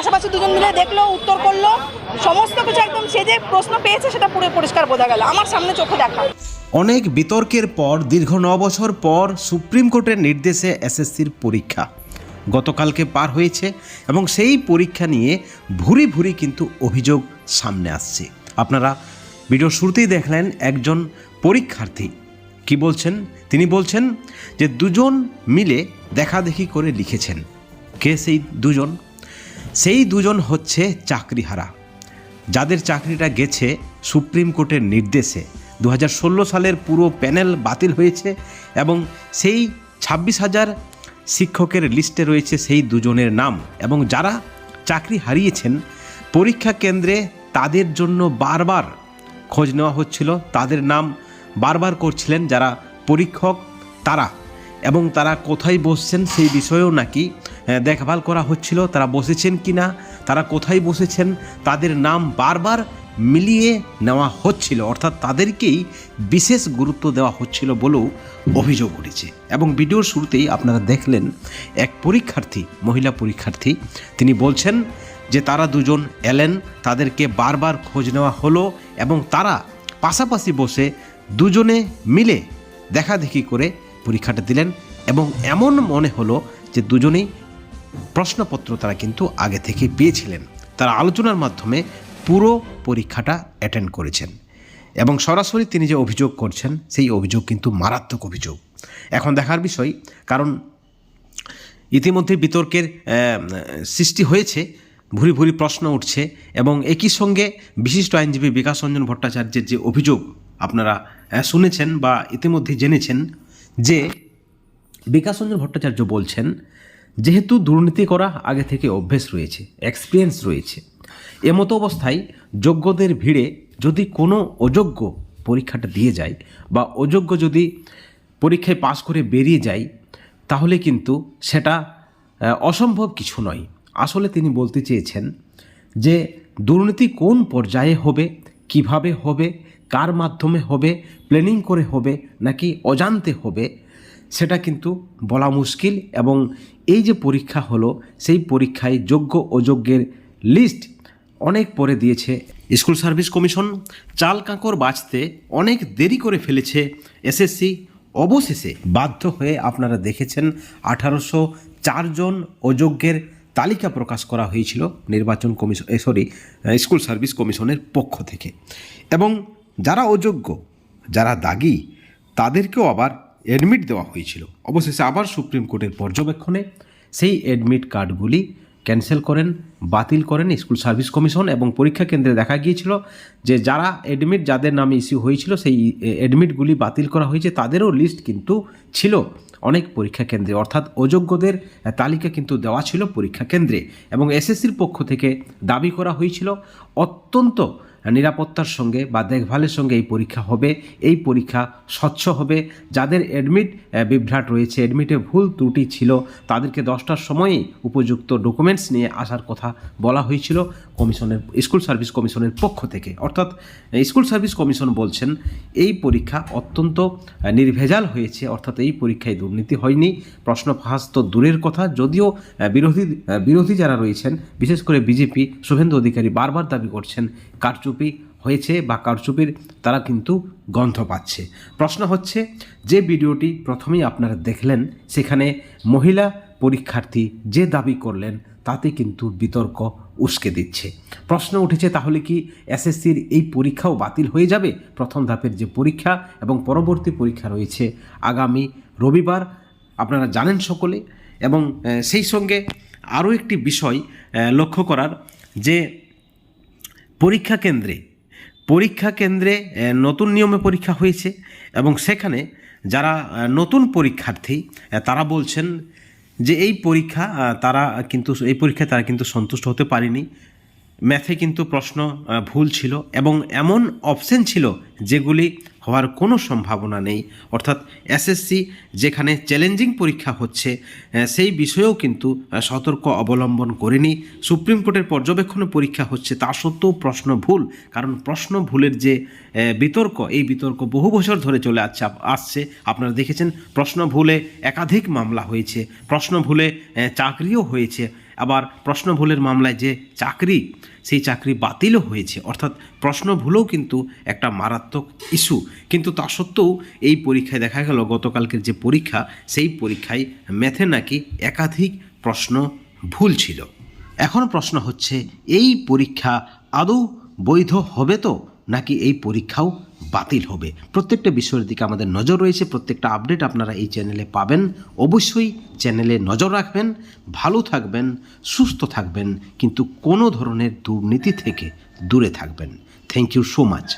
পাশাপাশি দুজন মিলে দেখল, উত্তর করল, সমস্ত কিছু একদম সে যে প্রশ্ন পেয়েছে সেটা পুরো পরিষ্কার বোঝা গেল। আমার সামনে চোখে দেখা। অনেক বিতর্কের পর, দীর্ঘ ন বছর পর সুপ্রিম কোর্টের নির্দেশে এসএসসির পরীক্ষা গতকালকে পার হয়েছে এবং সেই পরীক্ষা নিয়ে ভুরি ভুরি কিন্তু অভিযোগ সামনে আসছে। আপনারা ভিডিও শুরুতেই দেখলেন, একজন পরীক্ষার্থী কি বলছেন? তিনি বলছেন যে দুজন মিলে দেখাদেখি করে লিখেছেন। কে সেই দুজন? সেই দুজন হচ্ছে চাকরিহারা। যাদের চাকরিটা গেছে সুপ্রিম কোর্টের নির্দেশে। দু হাজার ষোলো সালের পুরো প্যানেল বাতিল হয়েছে এবং সেই ছাব্বিশ হাজার শিক্ষকের লিস্টে রয়েছে সেই দুজনের নাম এবং যারা চাকরি হারিয়েছেন, পরীক্ষা কেন্দ্রে তাদের জন্য বারবার খোঁজ নেওয়া হচ্ছিল। তাদের নাম বারবার করছিলেন যারা পরীক্ষক তারা এবং তারা কোথায় বসছেন সেই বিষয়েও নাকি দেখভাল করা হচ্ছিল, তারা বসেছেন কি না তারা কোথায় বসেছেন, তাদের নাম বারবার মিলিয়ে নেওয়া হচ্ছিল, অর্থাৎ তাদেরকেই বিশেষ গুরুত্ব দেওয়া হচ্ছিল বলেও অভিযোগ উঠেছে। এবং ভিডিওর শুরুতেই আপনারা দেখলেন, এক পরীক্ষার্থী, মহিলা পরীক্ষার্থী, তিনি বলছেন যে তারা দুজন এলেন, তাদেরকে বারবার খোঁজ নেওয়া হলো এবং তারা পাশাপাশি বসে দুজনে মিলে দেখাদেখি করে পরীক্ষাটা দিলেন এবং এমন মনে হলো যে দুজনেই প্রশ্নপত্র তারা কিন্তু আগে থেকে পেয়েছিলেন। তারা আলোচনার মাধ্যমে পুরো পরীক্ষাটা অ্যাটেন্ড করেছেন। এবং সরাসরি তিনি যে অভিযোগ করছেন, সেই অভিযোগ কিন্তু মারাত্মক অভিযোগ। এখন দেখার বিষয়, কারণ ইতিমধ্যে বিতর্কের সৃষ্টি হয়েছে, ভুরি ভুরি প্রশ্ন উঠছে, এবং একই সঙ্গে বিশিষ্ট আইনজীবী বিকাশ রঞ্জন ভট্টাচার্যের যে অভিযোগ আপনারা শুনেছেন বা ইতিমধ্যে জেনেছেন যে বিকাশ রঞ্জন ভট্টাচার্য বলছেন যেহেতু দুর্নীতি করা আগে থেকে অভ্যেস রয়েছে এক্সপিরিয়েন্স রয়েছে। এমতো অবস্থায় যোগ্যদের ভিড়ে যদি কোনো অযোগ্য পরীক্ষাটা দিয়ে যায় বা অযোগ্য যদি পরীক্ষায় পাশ করে বেরিয়ে যায়, তাহলে কিন্তু সেটা অসম্ভব কিছু নয়। আসলে তিনি বলতে চেয়েছেন যে দুর্নীতি কোন পর্যায়ে হবে, কীভাবে হবে, কার মাধ্যমে হবে প্ল্যানিং করে হবে, নাকি অজান্তে হবে সেটা কিন্তু বলা মুশকিল এবং এই যে পরীক্ষা হলো, সেই পরীক্ষায় যোগ্য অযোগ্যের লিস্ট অনেক পরে দিয়েছে স্কুল সার্ভিস কমিশন। চাল কাঁকর বাঁচতে অনেক দেরি করে ফেলেছে এসএসসি অবশেষে বাধ্য হয়ে আপনারা দেখেছেন, আঠারোশো চারজন অযোগ্যের তালিকা প্রকাশ করা হয়েছিল নির্বাচন কমিশন সরি স্কুল সার্ভিস কমিশনের পক্ষ থেকে। এবং যারা অযোগ্য, যারা দাগি, তাদেরকেও আবার অ্যাডমিট দেওয়া হয়েছিল। অবশেষে আবার সুপ্রিম কোর্টের পর্যবেক্ষণে সেই অ্যাডমিট কার্ডগুলি ক্যান্সেল করেন, বাতিল করেন স্কুল সার্ভিস কমিশন এবং পরীক্ষা কেন্দ্রে দেখা গিয়েছিল যে যারা অ্যাডমিট যাদের নামে ইস্যু হয়েছিল সেই অ্যাডমিটগুলি বাতিল করা হয়েছে, তাদেরও লিস্ট কিন্তু ছিল অনেক পরীক্ষা কেন্দ্রে। অর্থাৎ অযোগ্যদের তালিকা কিন্তু দেওয়া ছিল পরীক্ষা কেন্দ্রে এবং এসএসসির পক্ষ থেকে দাবি করা হয়েছিল, অত্যন্ত নিরাপত্তার সঙ্গে বা দেখভালের সঙ্গে এই পরীক্ষা হবে। এই পরীক্ষা স্বচ্ছ হবে। যাদের অ্যাডমিট বিভ্রাট রয়েছে অ্যাডমিটে ভুল ত্রুটি ছিল, তাদেরকে দশটার সময়ই উপযুক্ত ডকুমেন্টস নিয়ে আসার কথা বলা হয়েছিল কমিশনের স্কুল সার্ভিস কমিশনের পক্ষ থেকে। অর্থাৎ স্কুল সার্ভিস কমিশন বলছেন, এই পরীক্ষা অত্যন্ত নির্ভেজাল হয়েছে। অর্থাৎ এই পরীক্ষায় দুর্নীতি হয়নি। প্রশ্ন ফাঁস তো দূরের কথা। যদিও বিরোধী বিরোধী যারা রয়েছেন, বিশেষ করে বিজেপি, শুভেন্দু অধিকারী বারবার দাবি করছেন কারচুপি হয়েছে বা কারচুপির তারা কিন্তু গন্ধ পাচ্ছে। প্রশ্ন হচ্ছে, যে ভিডিওটি প্রথমেই আপনারা দেখলেন, সেখানে মহিলা পরীক্ষার্থী যে দাবি করলেন, তাতে কিন্তু বিতর্ক উস্কে দিচ্ছে। প্রশ্ন উঠেছে, তাহলে কি এসএসসির এই পরীক্ষাও বাতিল হয়ে যাবে? প্রথম ধাপের যে পরীক্ষা এবং পরবর্তী পরীক্ষা রয়েছে আগামী রবিবার, আপনারা জানেন সকলে। এবং সেই সঙ্গে আরও একটি বিষয় লক্ষ্য করার, যে পরীক্ষা কেন্দ্রে পরীক্ষা কেন্দ্রে নতুন নিয়মে পরীক্ষা হয়েছে এবং সেখানে যারা নতুন পরীক্ষার্থী তারা বলছেন যে এই পরীক্ষা তারা কিন্তু, এই পরীক্ষায় তারা কিন্তু সন্তুষ্ট হতে পারেনি। ম্যাথে কিন্তু প্রশ্ন ভুল ছিল এবং এমন অপশন ছিল যেগুলি হওয়ার কোনো সম্ভাবনা নেই। অর্থাৎ এসএসসি যেখানে চ্যালেঞ্জিং পরীক্ষা হচ্ছে সেই বিষয়েও কিন্তু সতর্ক অবলম্বন করেনি। সুপ্রিম কোর্টের পর্যবেক্ষণে পরীক্ষা হচ্ছে, তা সত্ত্বেও প্রশ্ন ভুল। কারণ প্রশ্ন ভুলের যে বিতর্ক, এই বিতর্ক বহু বছর ধরে চলে আসছে আসছে। আপনারা দেখেছেন, প্রশ্ন ভুলে একাধিক মামলা হয়েছে। প্রশ্ন ভুলে চাকরিও হয়েছে। আবার প্রশ্ন ভুলের মামলায় যে চাকরি, সেই চাকরি বাতিলও হয়েছে। অর্থাৎ প্রশ্ন ভুলেও কিন্তু একটা মারাত্মক ইস্যু। কিন্তু তা সত্ত্বেও এই পরীক্ষায় দেখা গেল, গতকালকের যে পরীক্ষা, সেই পরীক্ষায় ম্যাথে নাকি একাধিক প্রশ্ন ভুল ছিল। এখন প্রশ্ন হচ্ছে, এই পরীক্ষা আদৌ বৈধ হবে তো? নাকি এই পরীক্ষাও বাতিল হবে? প্রত্যেকটা বিষয়ের দিকে আমাদের নজর রয়েছে। প্রত্যেকটা আপডেট আপনারা এই চ্যানেলে পাবেন। অবশ্যই চ্যানেলে নজর রাখবেন, ভালো থাকবেন, সুস্থ থাকবেন, কিন্তু কোনো ধরনের দুর্নীতি থেকে দূরে থাকবেন। Thank you so much